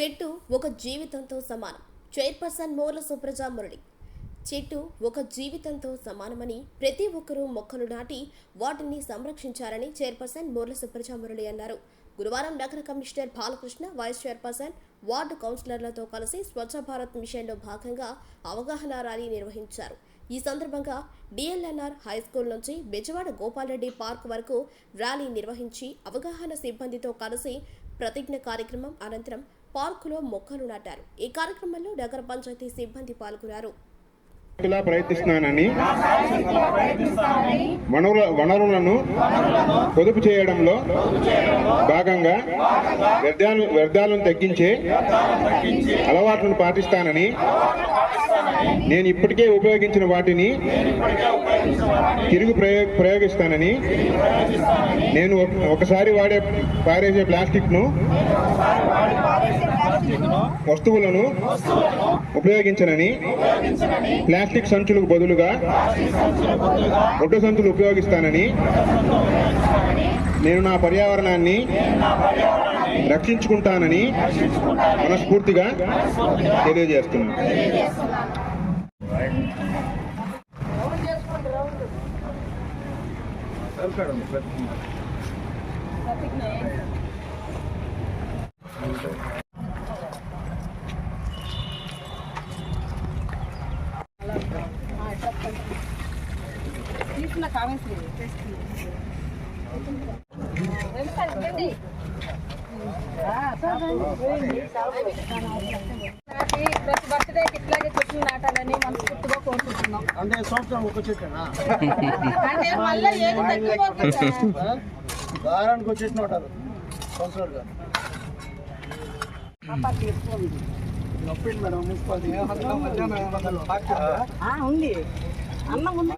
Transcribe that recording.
చెట్టు ఒక జీవితంతో సమానం. చైర్పర్సన్ మోర్ల సుప్రజా మురళి చెట్టు ఒక జీవితంతో సమానమని ప్రతి ఒక్కరూ మొక్కలు నాటి వాటిని సంరక్షించాలని చైర్పర్సన్ మోర్ల సుప్రజా మురళి అన్నారు. గురువారం నగర commissioner Balakrishna vice chairperson ward కౌన్సిలర్లతో కలిసి స్వచ్ఛ భారత్ మిషన్లో భాగంగా అవగాహన ర్యాలీ నిర్వహించారు. ఈ సందర్భంగా డిఎల్ఎన్ఆర్ హై స్కూల్ నుంచి బెజవాడ గోపాలరెడ్డి పార్క్ వరకు ర్యాలీ నిర్వహించి అవగాహన సిబ్బందితో కలిసి ప్రతిజ్ఞ కార్యక్రమం అనంతరం పార్కులో మొక్కలు నాటారు. ఈ కార్యక్రమంలో నగర పంచాయతీ సిబ్బంది పాల్గొన్నారు. ఇలా ప్రయత్నిస్తున్నానని వనరుల వనరులను పొదుపు చేయడంలో భాగంగా వ్యర్థాలు వ్యర్థాలను తగ్గించే అలవాట్లను పాటిస్తానని నేను ఇప్పటికే ఉపయోగించిన వాటిని తిరిగి ప్రయోగిస్తానని నేను ఒకసారి వాడే పారేసే ప్లాస్టిక్ను వస్తువులను ఉపయోగించనని ప్లాస్టిక్ సంచులకు బదులుగా ఒడ్డు సంచులు ఉపయోగిస్తానని నేను నా పర్యావరణాన్ని రక్షించుకుంటానని మనస్ఫూర్తిగా తెలియజేస్తున్నాను. ప్రతి బర్త్డేకి ఇట్లాగే చెట్లు నాటాలని మనస్ఫూర్తిగా కోరుకుంటున్నాం అంటే సంవత్సరం ఒక చెట్టు అంటే మళ్ళీ ఏది తగ్గిపోకుండా వారానికి వచ్చేసిన ఉంటారు సంవత్సరాలుగా మేడం మున్సిపాలిటీ ఉంది. అన్నం ఉంది.